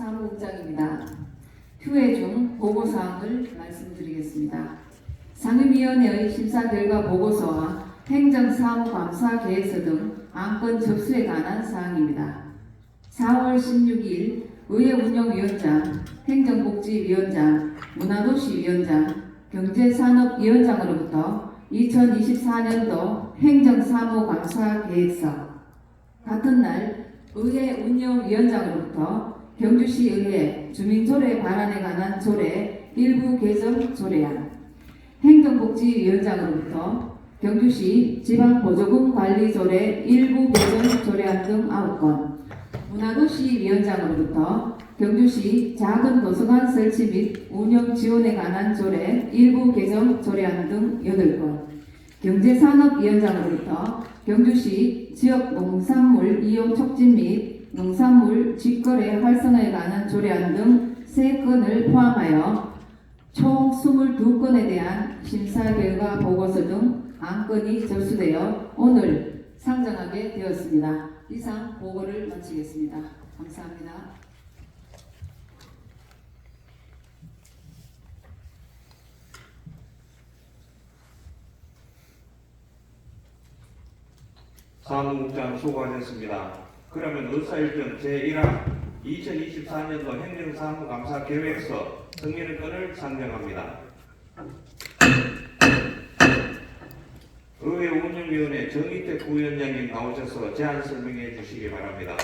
사무국장입니다. 휴회 중 보고사항을 말씀드리겠습니다. 상임위원회의 심사 결과 보고서와 행정사무감사 계획서 등 안건 접수에 관한 사항입니다. 4월 16일 의회 운영위원장, 행정복지위원장, 문화도시위원장, 경제산업위원장으로부터 2024년도 행정사무감사 계획서 같은 날 의회 운영위원장으로부터 경주시 의회 주민조례 반환에 관한 조례 일부 개정 조례안. 행정복지위원장으로부터 경주시 지방보조금 관리 조례 일부 개정 조례안 등 9건. 문화도시 위원장으로부터 경주시 작은 도서관 설치 및 운영 지원에 관한 조례 일부 개정 조례안 등 8건. 경제산업위원장으로부터 경주시 지역 농산물 이용 촉진 및 농산물 직거래 활성화에 관한 조례안 등 3건을 포함하여 총 22건에 대한 심사 결과 보고서 등 안건이 접수되어 오늘 상정하게 되었습니다. 이상 보고를 마치겠습니다. 감사합니다. 사무국장 수고하셨습니다. 그러면 의사일정 제1항 2024년도 행정사무감사 계획서 승인권을 상정합니다. 의회 운영위원회 정의택 부위원장님 나오셔서 제안 설명해 주시기 바랍니다.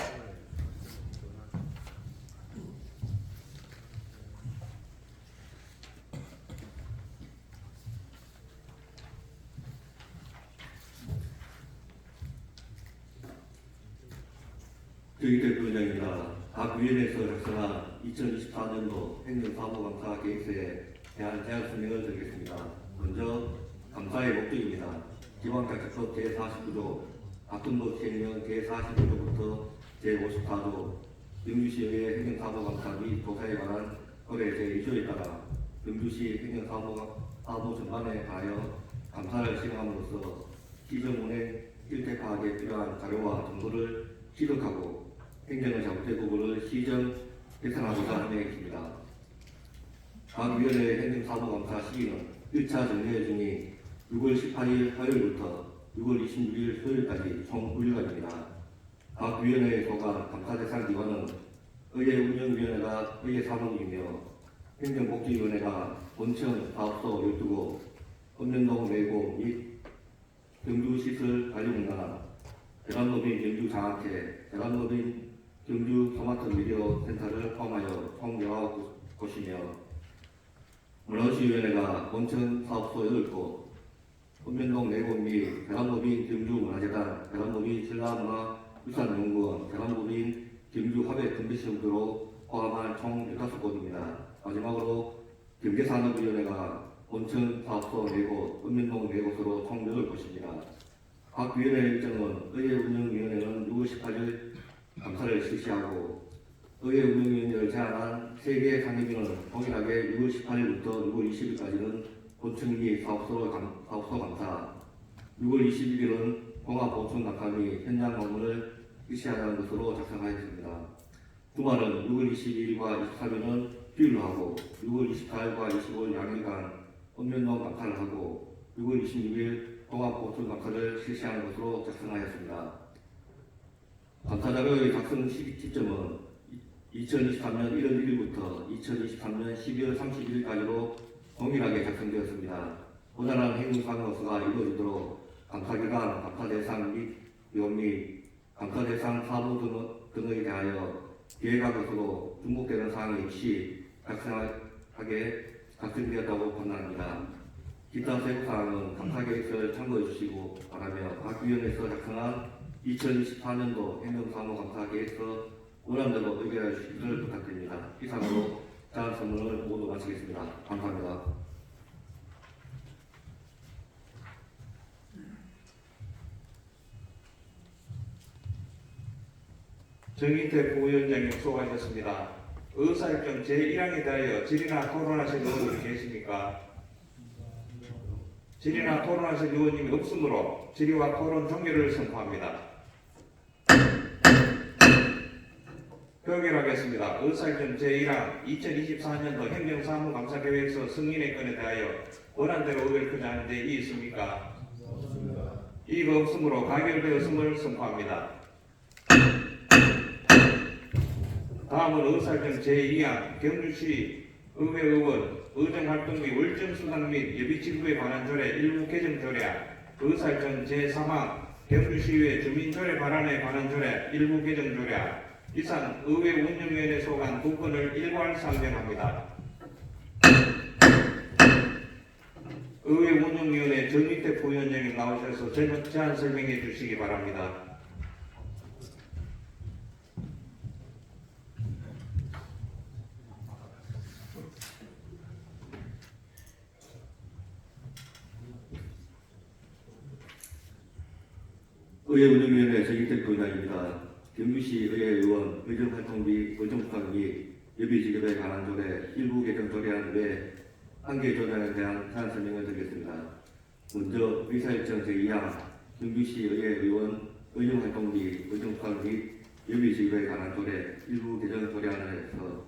저희 대표장입니다. 각 위원회에서 작성한 2024년도 행정사무감사 계획서에 대한 제안 설명을 드리겠습니다. 먼저 감사의 목적입니다. 지방자치법 제49조, 박근도 시행령 제45조부터 제54조, 영주시의 행정사무감사 및 조사에 관한 거래 제2조에 따라 영주시 행정사무 전반에 관하여 감사를 시행함으로써 시정운행 실태 파악에 필요한 자료와 정보를 취득하고 행정의 잘못된 부분을 시정 개선하고자 하는 계획입니다. 각 위원회 행정사무감사 시기는 1차 정례 중이 6월 18일 화요일부터 6월 26일 토요일까지 총 5일간입니다. 각 위원회의 소관 감사 대상 기관은 의회 운영위원회가 의회 사무이며 행정복지위원회가 본청 사업소 12곳, 읍면동 4곳 및 경주시설 관리공단, 대관로빈 경주 장학회, 대관로빈 스마트 미디어 센터를 포함하여 총 19곳이며 문화시위원회가 본천 사업소 8곳, 읍면동 4곳 및 대관로빈 경주 문화재단, 대관로빈 신라문화 유산연구원, 대관로빈 경주 화백 컨벤션부로 포함한 총 15곳입니다. 마지막으로 경제산업위원회가 본천 사업소 4곳, 읍면동 4곳으로 총 8곳입니다. 각 위원회 일정은 의회 운영위원회는 6월 18일 감사를 실시하고 의회 운영위원회를 제안한 세개 상임위는 동일하게 6월 18일부터 6월 20일까지는 본청 및 사업소, 감, 사업소 감사 6월 21일은 공합 보충 감사 및 현장 방문을 실시하는 것으로 작성하였습니다. 주말은 6월 22일과 23일은 휴일로 하고 6월 24일과 25일 양일간 읍면동 감사를 하고 6월 26일 종합 보충 감사를 실시하는 것으로 작성하였습니다. 감사 자료의 작성 시점은 2023년 1월 1일부터 2023년 12월 31일까지로 동일하게 작성되었습니다. 보다는 행정사무소가 이루어지도록 감사기관, 감사대상 및 위원 및 감사대상 사무 등, 등에 대하여 기획하고서도 중복되는 사항이 없이 작성하게 작성되었다고 판단합니다. 기타 세부사항은 감사계획서를 참고해 주시고 바라며 각 위원회에서 작성한 2024년도 행정사무 감사계획서 원안대로 의결해 주시기를 부탁드립니다. 이상으로 제안 선문을 모두 마치겠습니다. 감사합니다. 정의택 부위원장님 수고하셨습니다. 의사일정 제1항에 대하여 질의나 토론하실 의원님이 계십니까? 질의나 토론하실 의원님이 없으므로 질의와 토론 종료를 선포합니다. 표결하겠습니다. 의사일정 제1항 2024년도 행정사무감사계획서 승인의 건에 대하여 원안대로 의결 않은 데 이의 있습니까? 이의가 없으므로 가결되었음을 선포합니다. 다음은 의사일정 제2항 경주시 의회의원 의정활동 및 월정수당 및 예비지급에 관한 조례 일부 개정 조례안 의사일정 제3항 경주시의회 주민조례 발안에 관한 조례 일부 개정 조례안 이상 의회 운영위원회 소관 두 건을 일괄 상정합니다. 의회 운영위원회 정밑태 부위원장님 나오셔서 제- 제안 설명해 주시기 바랍니다. 의회 운영위원회 정의택 부위원장입니다. 경주시 의회의원 의정활동 및 의정수당 및 예비지급에 관한 조례 일부 개정 조례안 외 한개 조례안에 대한 사안 설명을 드리겠습니다. 먼저 의사일정 제2항 경주시 의회의원 의정활동 및 의정수당 및 예비지급에 관한 조례 일부 개정 조례안에서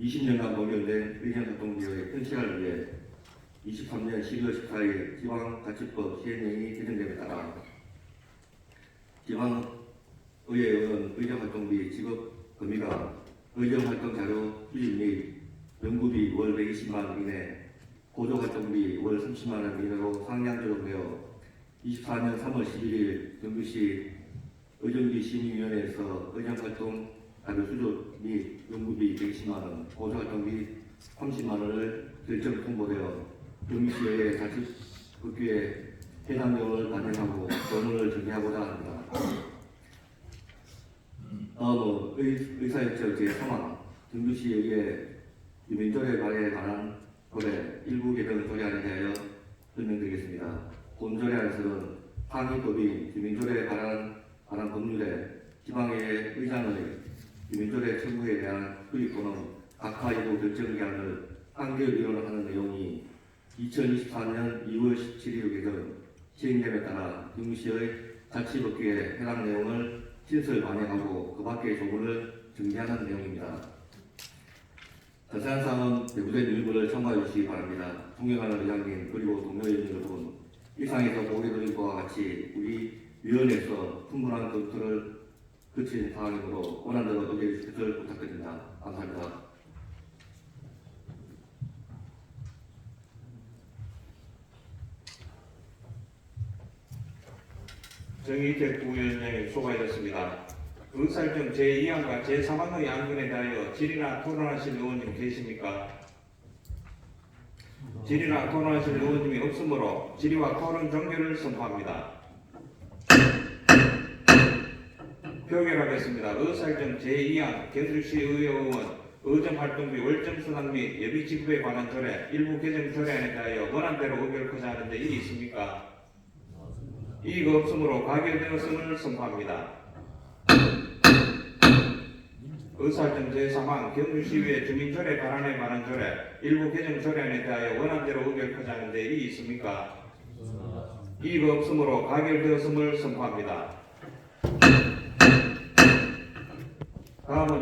20년간 노련된 의정활동비의 현실화를 위해 23년 12월 14일 지방자치법 시행령이 개정됨에 따라 지방 의회의원 의정활동 및 직업 범위가 의정활동 자료 수집 및 연구비 월 120만 원 이내, 보조활동비 월 30만 원 이내로 상향 조정되어 24년 3월 11일 경주시 의정비 시민위원회에서 의정활동 자료 수집 및 연구비 120만 원, 보조활동비 30만 원을 결정 통보되어 경주시의회 자치국회에 해당 내용을 반영하고 논문을 정리하고자 합니다. 다음은 의, 의사일정 제3항 정주시의회 유민조례 발의에 관한 조례 일부 개정 조례안에 대하여 설명드리겠습니다. 본 조례안에서는 상위법인 유민조례 발안 관한 법률에 지방의회 의장의 유민조례 청구에 대한 수립 또는 각하 이도 결정기한을 한결 위원하는 내용이 2024년 2월 17일 개정 시행됨에 따라 경시의 자치법규에 해당 내용을 신설 반영하고 그 밖의 조문을 정리하는 내용입니다. 자세한 사항은 내부된 일부를 참고해 주시기 바랍니다. 존경하는 의장님 그리고 동료위원 여러분 일상에서 보게 드린 것과 같이 우리 위원회에서 충분한 검토를 거친 사항이므로 원한대로 의결해 주시길 부탁드립니다. 감사합니다. 정의택 부위원장님 수고하셨습니다. 의사일정 제2항과 제3항의 안건에 대하여 질의나 토론하실 의원님 계십니까? 질의나 토론하실 의원님이 없으므로 질의와 토론 종결을 선포합니다. 표결하겠습니다. 의사일정 제2항 경주시 의회 의원 의정활동비 월정수당 및 예비지급에 관한 조례 일부 개정 조례안에 대하여 원안대로 의결하고자 하는데 이의 있습니까? 이의가 없으므로 가결되었음을 선포합니다. 의사일정 제3항 경주시의회 주민조례 발안에 관한 조례 일부 개정 조례안에 대하여 원안대로 의결 하자 하는데 이의 있습니까? 이의가 없으므로 가결되었음을 선포합니다.